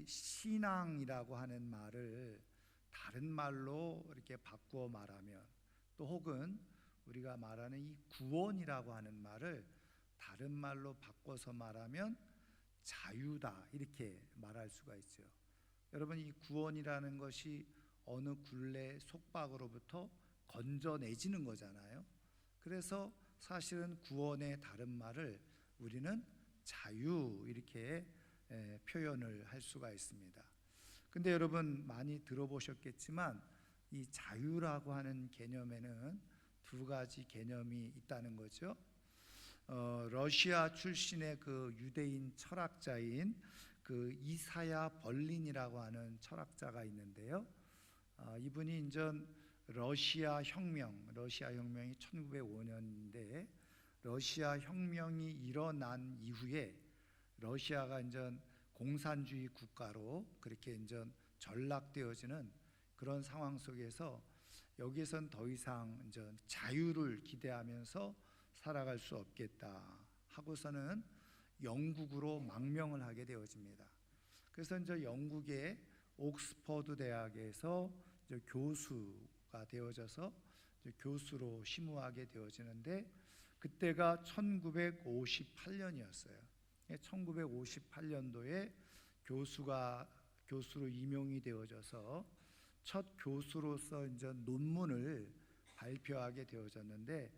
이 신앙이라고 하는 말을 다른 말로 이렇게 바꾸어 말하면 또 혹은 우리가 말하는 이 구원이라고 하는 말을 다른 말로 바꿔서 말하면 자유다 이렇게 말할 수가 있죠. 여러분 이 구원이라는 것이 어느 굴레 속박으로부터 건져내지는 거잖아요. 그래서 사실은 구원의 다른 말을 우리는 자유 이렇게 에, 표현을 할 수가 있습니다. 근데 여러분 많이 들어보셨겠지만 이 자유라고 하는 개념에는 두 가지 개념이 있다는 거죠. 어, 러시아 출신의 그 유대인 철학자인 그 이사야 벌린이라고 하는 철학자가 있는데요. 아, 이분이 인전 러시아 혁명, 러시아 혁명이 1905년인데 러시아 혁명이 일어난 이후에 러시아가 인전 공산주의 국가로 그렇게 인전 전락되어지는 그런 상황 속에서 여기선 더 이상 인전 자유를 기대하면서 살아갈 수 없겠다 하고서는 영국으로 망명을 하게 되어집니다. 그래서 이제 영국의 옥스퍼드 대학에서 이제 교수가 되어져서 이제 교수로 심우하게 되어지는데 그때가 1958년이었어요. 1958년도에 교수가 교수로 임용이 되어져서 첫 교수로서 이제 논문을 발표하게 되어졌는데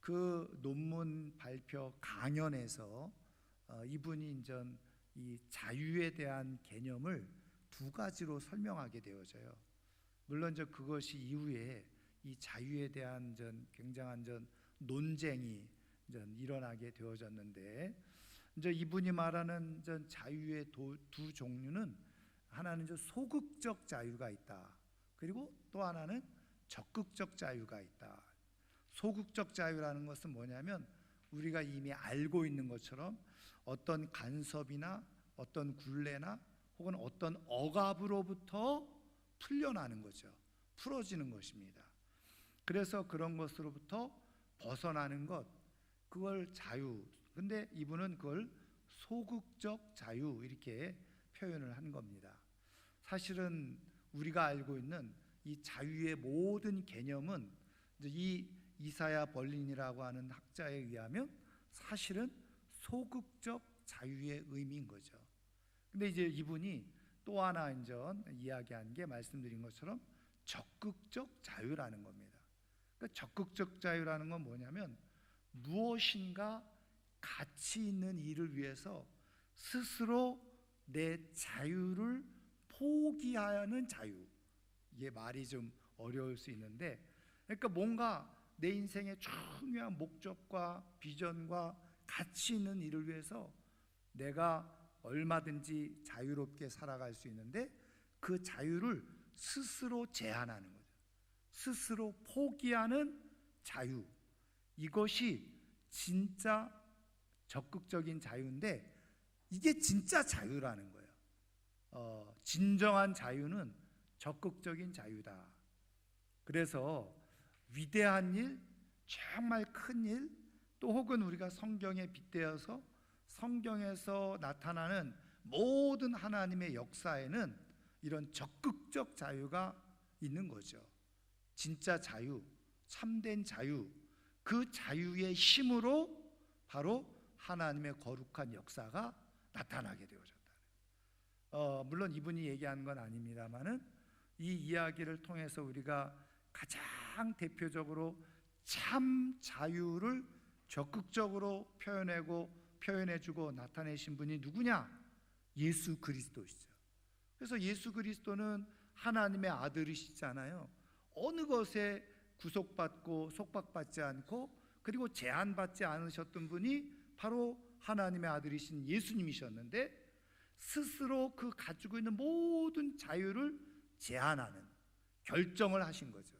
그 논문 발표 강연에서 어, 이분이 이제 이 자유에 대한 개념을 두 가지로 설명하게 되어져요. 물론 저 그것이 이후에 이 자유에 대한 전 굉장한 전 논쟁이 전 일어나게 되어졌는데 이제 이분이 말하는 전 자유의 도, 두 종류는 하나는 저 소극적 자유가 있다. 그리고 또 하나는 적극적 자유가 있다. 소극적 자유라는 것은 뭐냐면 우리가 이미 알고 있는 것처럼 어떤 간섭이나 어떤 굴레나 혹은 어떤 억압으로부터 풀려나는 거죠. 풀어지는 것입니다. 그래서 그런 것으로부터 벗어나는 것, 그걸 자유. 근데 이분은 그걸 소극적 자유 이렇게 표현을 한 겁니다. 사실은 우리가 알고 있는 이 자유의 모든 개념은 이 이사야 벌린이라고 하는 학자에 의하면 사실은 소극적 자유의 의미인 거죠. 근데 이제 이분이 또 하나 이제 이야기한 게 말씀드린 것처럼 적극적 자유라는 겁니다. 그러니까 적극적 자유라는 건 뭐냐면 무엇인가 가치 있는 일을 위해서 스스로 내 자유를 포기하는 자유. 이게 말이 좀 어려울 수 있는데, 그러니까 뭔가 내 인생의 중요한 목적과 비전과 가치 있는 일을 위해서 내가 얼마든지 자유롭게 살아갈 수 있는데 그 자유를 스스로 제한하는 거죠. 스스로 포기하는 자유. 이것이 진짜 적극적인 자유인데 이게 진짜 자유라는 거예요. 어, 진정한 자유는 적극적인 자유다. 그래서 위대한 일, 정말 큰 일, 또 혹은 우리가 성경에 빗대어서 성경에서 나타나는 모든 하나님의 역사에는 이런 적극적 자유가 있는 거죠. 진짜 자유, 참된 자유, 그 자유의 힘으로 바로 하나님의 거룩한 역사가 나타나게 되어졌다. 어, 물론 이분이 얘기한 건 아닙니다만은 이 이야기를 통해서 우리가 가장 대표적으로 참 자유를 적극적으로 표현하고 표현해주고 나타내신 분이 누구냐? 예수 그리스도시죠. 그래서 예수 그리스도는 하나님의 아들이시잖아요. 어느 것에 구속받고 속박받지 않고 그리고 제한받지 않으셨던 분이 바로 하나님의 아들이신 예수님이셨는데 스스로 그 가지고 있는 모든 자유를 제한하는 결정을 하신 거죠.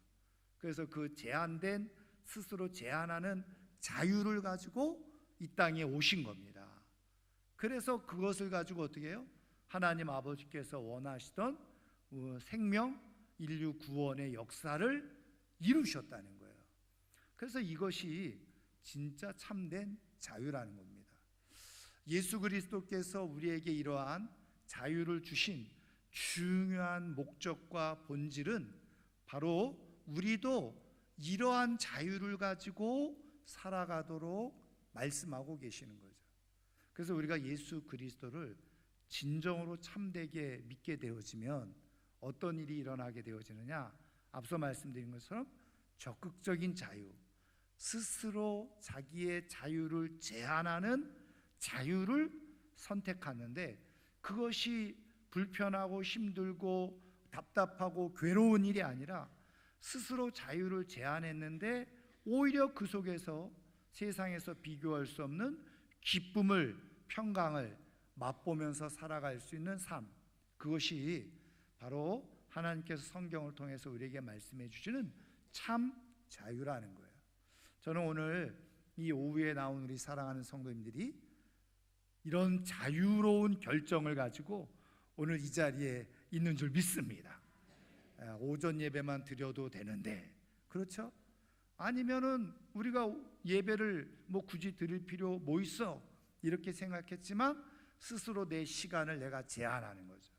그래서 그 제한된 스스로 제한하는 자유를 가지고 이 땅에 오신 겁니다. 그래서 그것을 가지고 어떻게 해요? 하나님 아버지께서 원하시던 어, 생명, 인류 구원의 역사를 이루셨다는 거예요. 그래서 이것이 진짜 참된 자유라는 겁니다. 예수 그리스도께서 우리에게 이러한 자유를 주신 중요한 목적과 본질은 바로 우리도 이러한 자유를 가지고 살아가도록 말씀하고 계시는 거죠. 그래서 우리가 예수 그리스도를 진정으로 참되게 믿게 되어지면 어떤 일이 일어나게 되어지느냐? 앞서 말씀드린 것처럼 적극적인 자유, 스스로 자기의 자유를 제한하는 자유를 선택하는데 그것이 불편하고 힘들고 답답하고 괴로운 일이 아니라 스스로 자유를 제한했는데 오히려 그 속에서 세상에서 비교할 수 없는 기쁨을 평강을 맛보면서 살아갈 수 있는 삶 그것이 바로 하나님께서 성경을 통해서 우리에게 말씀해 주시는 참 자유라는 거예요. 저는 오늘 이 오후에 나온 우리 사랑하는 성도님들이 이런 자유로운 결정을 가지고 오늘 이 자리에 있는 줄 믿습니다. 아, 오전 예배만 드려도 되는데 그렇죠? 아니면은 우리가 예배를 뭐 굳이 드릴 필요 뭐 있어 이렇게 생각했지만 스스로 내 시간을 내가 제한하는 거죠.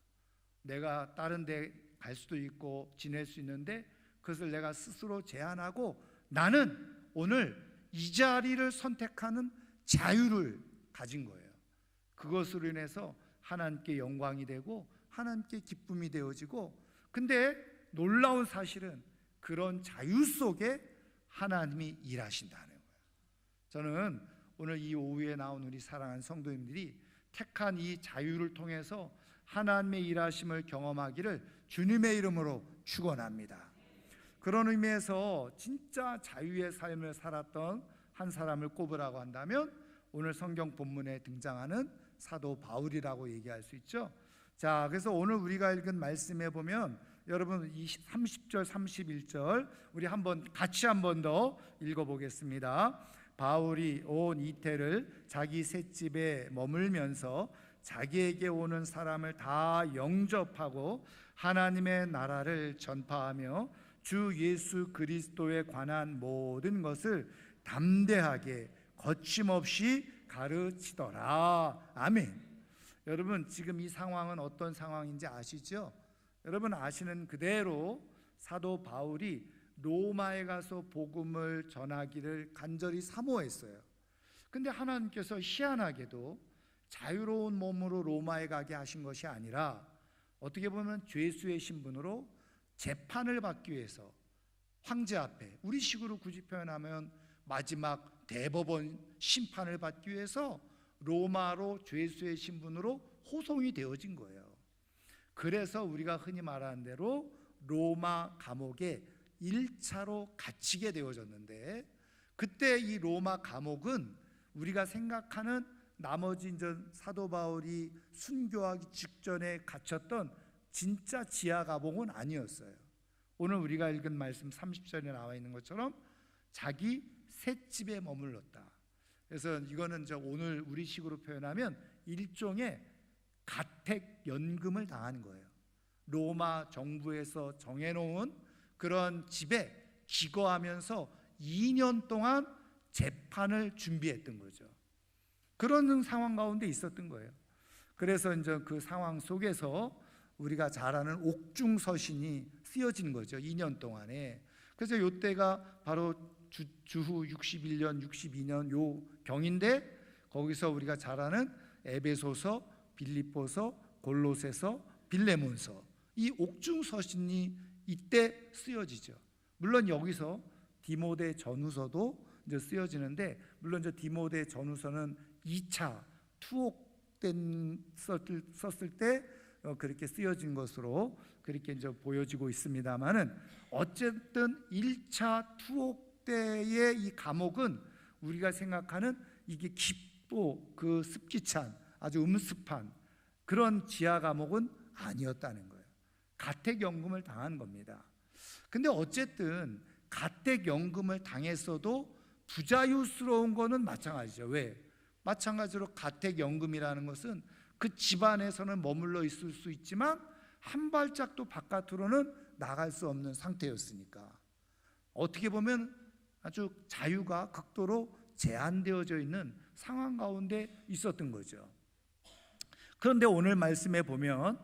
내가 다른 데 갈 수도 있고 지낼 수 있는데 그것을 내가 스스로 제한하고 나는 오늘 이 자리를 선택하는 자유를 가진 거예요. 그것으로 인해서 하나님께 영광이 되고 하나님께 기쁨이 되어지고 근데 놀라운 사실은 그런 자유 속에 하나님이 일하신다는 거예요. 저는 오늘 이 오후에 나온 우리 사랑하는 성도님들이 택한 이 자유를 통해서 하나님의 일하심을 경험하기를 주님의 이름으로 축원합니다. 그런 의미에서 진짜 자유의 삶을 살았던 한 사람을 꼽으라고 한다면 오늘 성경 본문에 등장하는 사도 바울이라고 얘기할 수 있죠. 자, 그래서 오늘 우리가 읽은 말씀에 보면 여러분 이 30절 31절 우리 한번 같이 한번 더 읽어 보겠습니다. 바울이 온 이태를 자기 셋집에 머물면서 자기에게 오는 사람을 다 영접하고 하나님의 나라를 전파하며 주 예수 그리스도에 관한 모든 것을 담대하게 거침없이 가르치더라. 아멘. 여러분 지금 이 상황은 어떤 상황인지 아시죠? 여러분 아시는 그대로 사도 바울이 로마에 가서 복음을 전하기를 간절히 사모했어요. 근데 하나님께서 희한하게도 자유로운 몸으로 로마에 가게 하신 것이 아니라 어떻게 보면 죄수의 신분으로 재판을 받기 위해서 황제 앞에 우리식으로 굳이 표현하면 마지막 대법원 심판을 받기 위해서 로마로 죄수의 신분으로 호송이 되어진 거예요. 그래서 우리가 흔히 말하는 대로 로마 감옥에 1차로 갇히게 되어졌는데 그때 이 로마 감옥은 우리가 생각하는 나머지 이제 사도 바울이 순교하기 직전에 갇혔던 진짜 지하 감옥은 아니었어요. 오늘 우리가 읽은 말씀 30절에 나와 있는 것처럼 자기 셋집에 머물렀다. 그래서 이거는 저 오늘 우리 식으로 표현하면 일종의 가택 연금을 당한 거예요. 로마 정부에서 정해놓은 그런 집에 기거하면서 2년 동안 재판을 준비했던 거죠. 그런 상황 가운데 있었던 거예요. 그래서 이제 그 상황 속에서 우리가 잘 아는 옥중 서신이 쓰여진 거죠. 2년 동안에. 그래서 요때가 바로 주, 주후 61년, 62년 요 경인데 거기서 우리가 잘 아는 에베소서, 빌립보서, 골로새서, 빌레몬서 이 옥중 서신이 이때 쓰여지죠. 물론 여기서 디모데 전후서도 이제 쓰여지는데 물론 저 디모데 전후서는 2차 투옥된 썼을, 때 어, 그렇게 쓰여진 것으로 그렇게 이제 보여지고 있습니다만은 어쨌든 1차 투옥 때의 이 감옥은 우리가 생각하는 이게 깊고 그 습기찬 아주 음습한 그런 지하 감옥은 아니었다는 거예요. 가택연금을 당한 겁니다. 근데 어쨌든 가택연금을 당했어도 부자유스러운 거는 마찬가지죠. 왜? 마찬가지로 가택연금이라는 것은 그 집안에서는 머물러 있을 수 있지만 한 발짝도 바깥으로는 나갈 수 없는 상태였으니까 어떻게 보면 아주 자유가 극도로 제한되어져 있는 상황 가운데 있었던 거죠. 그런데 오늘 말씀에 보면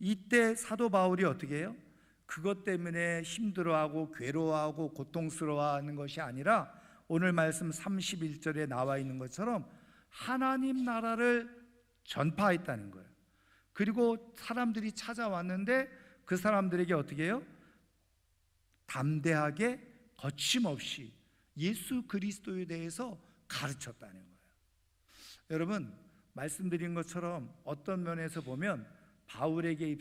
이때 사도 바울이 어떻게 해요? 그것 때문에 힘들어하고 괴로워하고 고통스러워하는 것이 아니라 오늘 말씀 31절에 나와 있는 것처럼 하나님 나라를 전파했다는 거예요. 그리고 사람들이 찾아왔는데 그 사람들에게 어떻게 해요? 담대하게 거침없이 예수 그리스도에 대해서 가르쳤다는 거예요. 여러분 말씀드린 것처럼 어떤 면에서 보면 바울에게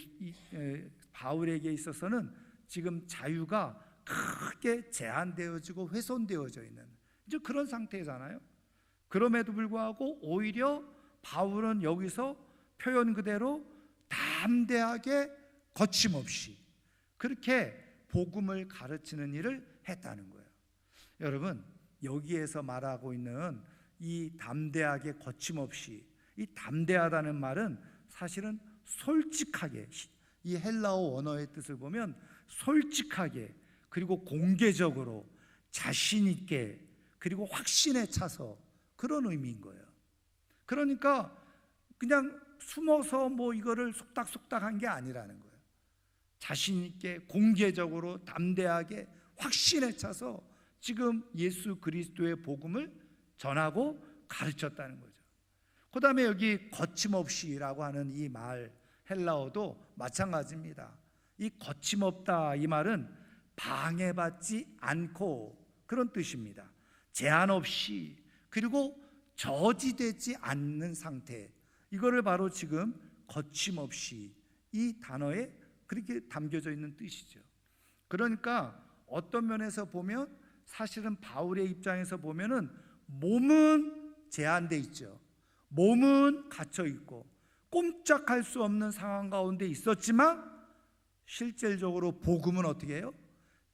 바울에게 있어서는 지금 자유가 크게 제한되어지고 훼손되어져 있는 이제 그런 상태잖아요. 그럼에도 불구하고 오히려 바울은 여기서 표현 그대로 담대하게 거침없이 그렇게 복음을 가르치는 일을 했다는 거예요. 여러분 여기에서 말하고 있는 이 담대하게 거침없이 이 담대하다는 말은 사실은 솔직하게 이 헬라어 원어의 뜻을 보면 솔직하게 그리고 공개적으로 자신 있게 그리고 확신에 차서 그런 의미인 거예요. 그러니까 그냥 숨어서 뭐 이거를 속닥속닥 한 게 아니라는 거예요. 자신 있게 공개적으로 담대하게 확신에 차서 지금 예수 그리스도의 복음을 전하고 가르쳤다는 거죠. 그다음에 여기 거침없이라고 하는 이 말 헬라어도 마찬가지입니다. 이 거침없다 이 말은 방해받지 않고 그런 뜻입니다. 제한 없이 그리고 저지되지 않는 상태 이거를 바로 지금 거침없이 이 단어에 그렇게 담겨져 있는 뜻이죠. 그러니까 어떤 면에서 보면 사실은 바울의 입장에서 보면은 몸은 제한돼 있죠. 몸은 갇혀 있고 꼼짝할 수 없는 상황 가운데 있었지만 실질적으로 복음은 어떻게 해요?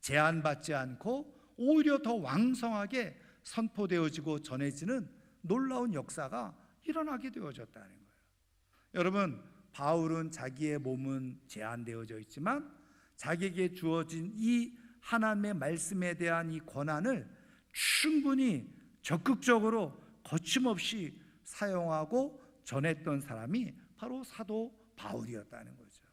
제한받지 않고 오히려 더 왕성하게 선포되어지고 전해지는 놀라운 역사가 일어나게 되어졌다는 거예요. 여러분, 바울은 자기의 몸은 제한되어져 있지만 자기에게 주어진 이 하나님의 말씀에 대한 이 권한을 충분히 적극적으로 거침없이 사용하고 전했던 사람이 바로 사도 바울이었다는 거죠.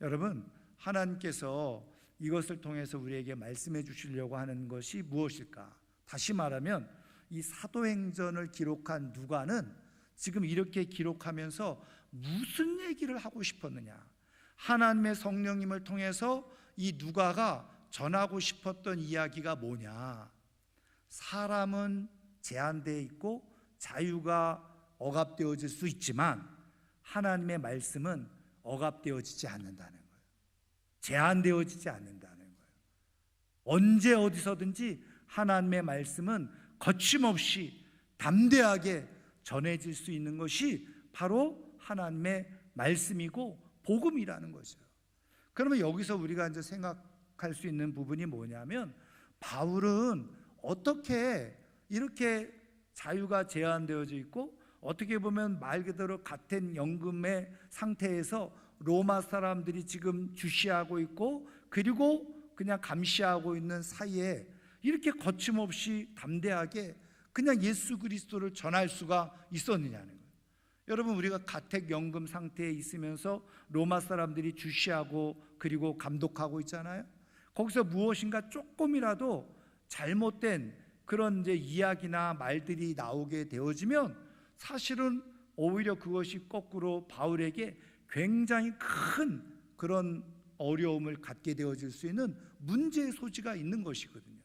여러분, 하나님께서 이것을 통해서 우리에게 말씀해 주시려고 하는 것이 무엇일까? 다시 말하면 이 사도행전을 기록한 누가는 지금 이렇게 기록하면서 무슨 얘기를 하고 싶었느냐? 하나님의 성령님을 통해서 이 누가가 전하고 싶었던 이야기가 뭐냐? 사람은 제한되어 있고 자유가 억압되어질 수 있지만 하나님의 말씀은 억압되어지지 않는다는 거예요. 제한되어지지 않는다는 거예요. 언제 어디서든지 하나님의 말씀은 거침없이 담대하게 전해질 수 있는 것이 바로 하나님의 말씀이고 복음이라는 거죠. 그러면 여기서 우리가 이제 생각할 수 있는 부분이 뭐냐면 바울은 어떻게 이렇게 자유가 제한되어져 있고 어떻게 보면 말 그대로 같은 연금의 상태에서 로마 사람들이 지금 주시하고 있고 그리고 그냥 감시하고 있는 사이에 이렇게 거침없이 담대하게 그냥 예수 그리스도를 전할 수가 있었느냐는 거예요. 여러분 우리가 가택 연금 상태에 있으면서 로마 사람들이 주시하고 그리고 감독하고 있잖아요. 거기서 무엇인가 조금이라도 잘못된 그런 이제 이야기나 말들이 나오게 되어지면 사실은 오히려 그것이 거꾸로 바울에게 굉장히 큰 그런 어려움을 갖게 되어질 수 있는 문제의 소지가 있는 것이거든요.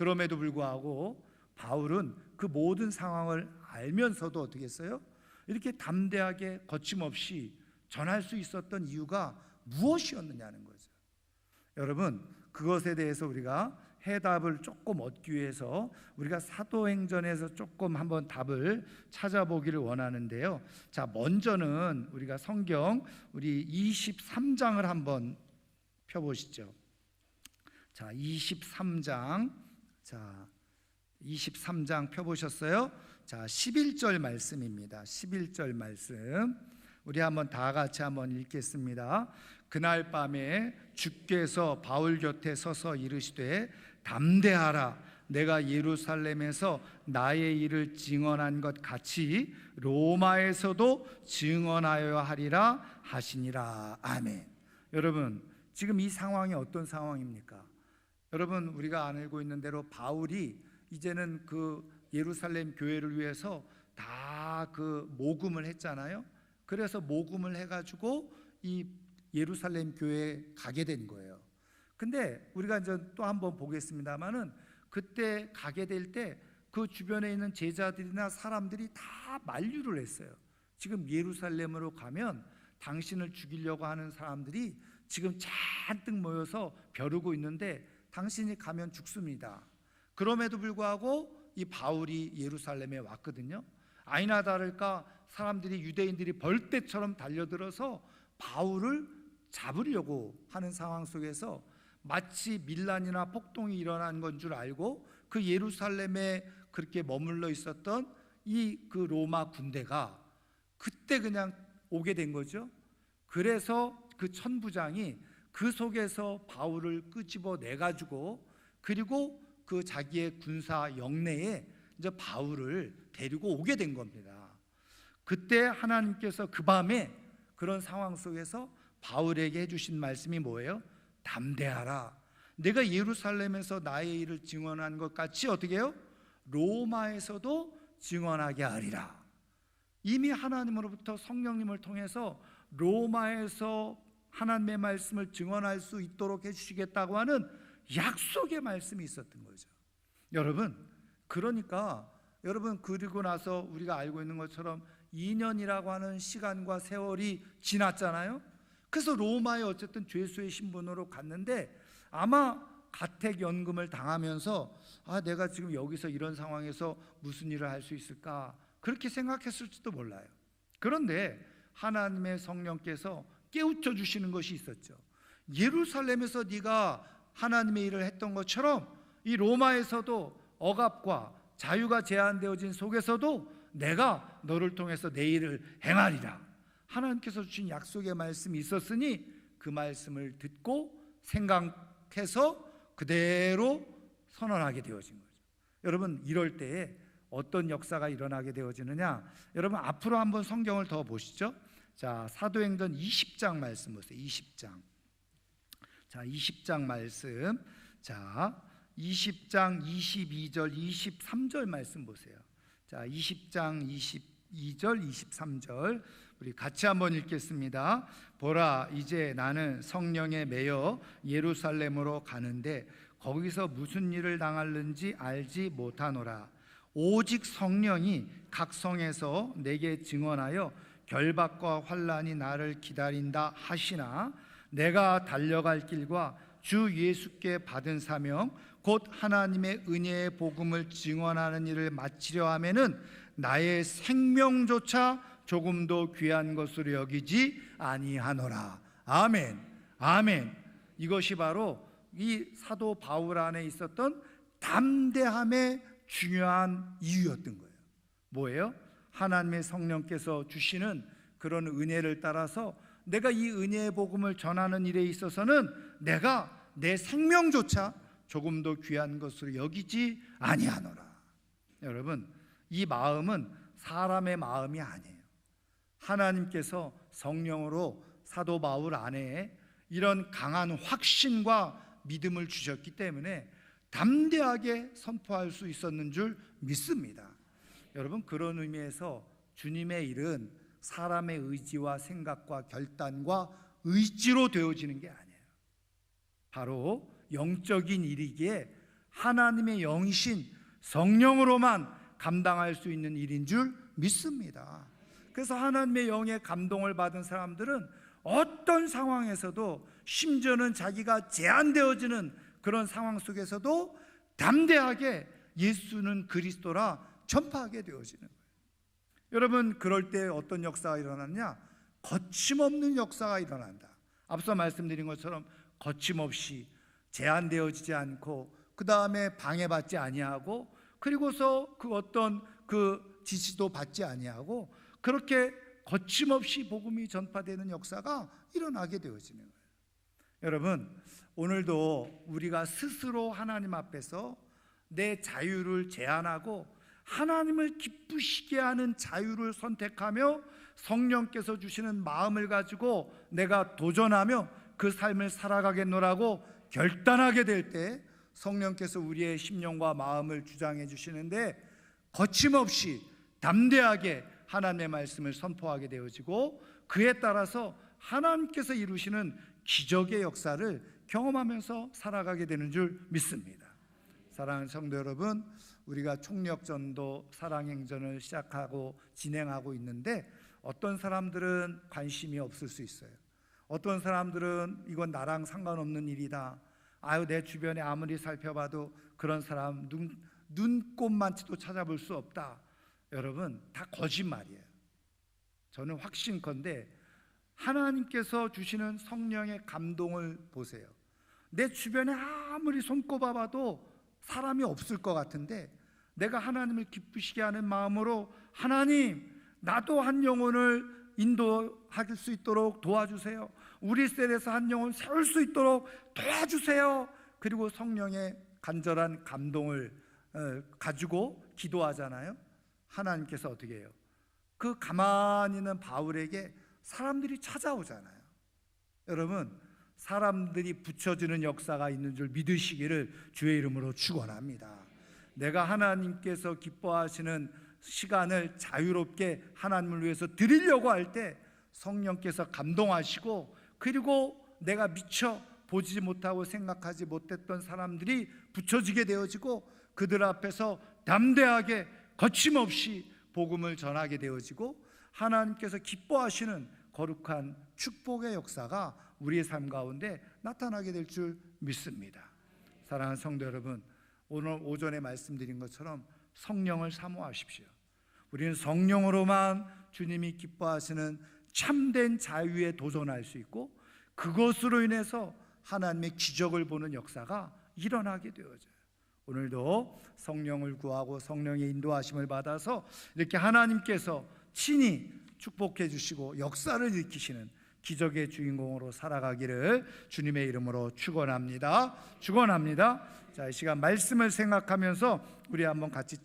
그럼에도 불구하고 바울은 그 모든 상황을 알면서도 어떻게 했어요? 이렇게 담대하게 거침없이 전할 수 있었던 이유가 무엇이었느냐는 거죠. 여러분, 그것에 대해서 우리가 해답을 조금 얻기 위해서 우리가 사도행전에서 조금 한번 답을 찾아보기를 원하는데요. 자, 먼저는 우리가 성경 우리 23장을 한번 펴 보시죠. 자, 23장. 자, 23장 펴 보셨어요? 자, 11절 말씀입니다. 11절 말씀. 우리 한번 다 같이 한번 읽겠습니다. 그날 밤에 주께서 바울 곁에 서서 이르시되 담대하라 내가 예루살렘에서 나의 일을 증언한 것 같이 로마에서도 증언하여 하리라 하시니라. 아멘. 여러분, 지금 이 상황이 어떤 상황입니까? 여러분, 우리가 알고 있는 대로 바울이 이제는 그 예루살렘 교회를 위해서 다 그 모금을 했잖아요. 그래서 모금을 해가지고 이 예루살렘 교회에 가게 된 거예요. 근데 우리가 이제 또 한번 보겠습니다만은 그때 가게 될 때 그 주변에 있는 제자들이나 사람들이 다 만류를 했어요. 지금 예루살렘으로 가면 당신을 죽이려고 하는 사람들이 지금 잔뜩 모여서 벼르고 있는데 당신이 가면 죽습니다. 그럼에도 불구하고 이 바울이 예루살렘에 왔거든요. 아니나 다를까 사람들이 유대인들이 벌떼처럼 달려들어서 바울을 잡으려고 하는 상황 속에서 마치 밀란이나 폭동이 일어난 건 줄 알고 그 예루살렘에 그렇게 머물러 있었던 이 그 로마 군대가 그때 그냥 오게 된 거죠. 그래서 그 천부장이 그 속에서 바울을 끄집어 내 가지고 그리고 그 자기의 군사 영내에 이제 바울을 데리고 오게 된 겁니다. 그때 하나님께서 그 밤에 그런 상황 속에서 바울에게 해주신 말씀이 뭐예요? 담대하라. 내가 예루살렘에서 나의 일을 증언한 것 같이 어떻게 해요? 로마에서도 증언하게 하리라. 이미 하나님으로부터 성령님을 통해서 로마에서 하나님의 말씀을 증언할 수 있도록 해주시겠다고 하는 약속의 말씀이 있었던 거죠. 여러분, 그러니까 여러분 그리고 나서 우리가 알고 있는 것처럼 2년이라고 하는 시간과 세월이 지났잖아요. 그래서 로마에 어쨌든 죄수의 신분으로 갔는데 아마 가택 연금을 당하면서 아 내가 지금 여기서 이런 상황에서 무슨 일을 할 수 있을까 그렇게 생각했을지도 몰라요. 그런데 하나님의 성령께서 깨우쳐 주시는 것이 있었죠. 예루살렘에서 네가 하나님의 일을 했던 것처럼 이 로마에서도 억압과 자유가 제한되어진 속에서도 내가 너를 통해서 내 일을 행하리라. 하나님께서 주신 약속의 말씀이 있었으니 그 말씀을 듣고 생각해서 그대로 선언하게 되어진 거죠. 여러분 이럴 때에 어떤 역사가 일어나게 되어지느냐? 여러분 앞으로 한번 성경을 더 보시죠. 자, 사도행전 20장 말씀 보세요. 20장. 자, 20장 말씀. 자, 20장 22절 23절 말씀 보세요. 자, 20장 22절 23절 우리 같이 한번 읽겠습니다. 보라 이제 나는 성령에 매여 예루살렘으로 가는데 거기서 무슨 일을 당할는지 알지 못하노라. 오직 성령이 각 성에서 내게 증언하여 결박과 환란이 나를 기다린다 하시나 내가 달려갈 길과 주 예수께 받은 사명 곧 하나님의 은혜의 복음을 증언하는 일을 마치려 하면은 나의 생명조차 조금도 귀한 것으로 여기지 아니하노라. 아멘. 아멘. 이것이 바로 이 사도 바울 안에 있었던 담대함의 중요한 이유였던 거예요. 뭐예요? 하나님의 성령께서 주시는 그런 은혜를 따라서 내가 이 은혜의 복음을 전하는 일에 있어서는 내가 내 생명조차 조금도 귀한 것으로 여기지 아니하노라. 여러분, 이 마음은 사람의 마음이 아니에요. 하나님께서 성령으로 사도 바울 안에 이런 강한 확신과 믿음을 주셨기 때문에 담대하게 선포할 수 있었는 줄 믿습니다. 여러분 그런 의미에서 주님의 일은 사람의 의지와 생각과 결단과 의지로 되어지는 게 아니에요. 바로 영적인 일이기에 하나님의 영이신 성령으로만 감당할 수 있는 일인 줄 믿습니다. 그래서 하나님의 영의 감동을 받은 사람들은 어떤 상황에서도 심지어는 자기가 제한되어지는 그런 상황 속에서도 담대하게 예수는 그리스도라 전파하게 되어지는 거예요. 여러분 그럴 때 어떤 역사가 일어났냐? 거침없는 역사가 일어난다. 앞서 말씀드린 것처럼 거침없이 제한되어지지 않고 그 다음에 방해받지 아니하고 그리고서 그 어떤 그 지시도 받지 아니하고 그렇게 거침없이 복음이 전파되는 역사가 일어나게 되어지는 거예요. 여러분 오늘도 우리가 스스로 하나님 앞에서 내 자유를 제한하고 하나님을 기쁘시게 하는 자유를 선택하며 성령께서 주시는 마음을 가지고 내가 도전하며 그 삶을 살아가겠노라고 결단하게 될 때 성령께서 우리의 심령과 마음을 주장해 주시는데 거침없이 담대하게 하나님의 말씀을 선포하게 되어지고 그에 따라서 하나님께서 이루시는 기적의 역사를 경험하면서 살아가게 되는 줄 믿습니다. 사랑하는 성도 여러분, 우리가 총력전도 사랑행전을 시작하고 진행하고 있는데 어떤 사람들은 관심이 없을 수 있어요. 어떤 사람들은 이건 나랑 상관없는 일이다. 아유 내 주변에 아무리 살펴봐도 그런 사람 눈 눈꼽만치도 찾아볼 수 없다. 여러분 다 거짓말이에요. 저는 확신컨대 하나님께서 주시는 성령의 감동을 보세요. 내 주변에 아무리 손꼽아봐도 사람이 없을 것 같은데 내가 하나님을 기쁘시게 하는 마음으로 하나님 나도 한 영혼을 인도할 수 있도록 도와주세요. 우리 셀에서 한 영혼 세울 수 있도록 도와주세요. 그리고 성령의 간절한 감동을 어, 가지고 기도하잖아요. 하나님께서 어떻게 해요? 그 가만히 있는 바울에게 사람들이 찾아오잖아요. 여러분, 사람들이 붙여주는 역사가 있는 줄 믿으시기를 주의 이름으로 축원합니다. 내가 하나님께서 기뻐하시는 시간을 자유롭게 하나님을 위해서 드리려고 할 때 성령께서 감동하시고 그리고 내가 미처 보지 못하고 생각하지 못했던 사람들이 붙여지게 되어지고 그들 앞에서 담대하게 거침없이 복음을 전하게 되어지고 하나님께서 기뻐하시는 거룩한 축복의 역사가 우리의 삶 가운데 나타나게 될 줄 믿습니다. 사랑하는 성도 여러분, 오늘 오전에 말씀드린 것처럼 성령을 사모하십시오. 우리는 성령으로만 주님이 기뻐하시는 참된 자유에 도전할 수 있고 그것으로 인해서 하나님의 기적을 보는 역사가 일어나게 되어져요. 오늘도 성령을 구하고 성령의 인도하심을 받아서 이렇게 하나님께서 친히 축복해 주시고 역사를 일으키시는 기적의 주인공으로 살아가기를 주님의 이름으로 축원합니다. 축원합니다. 자, 이 시간 말씀을 생각하면서 우리 한번 같이 찬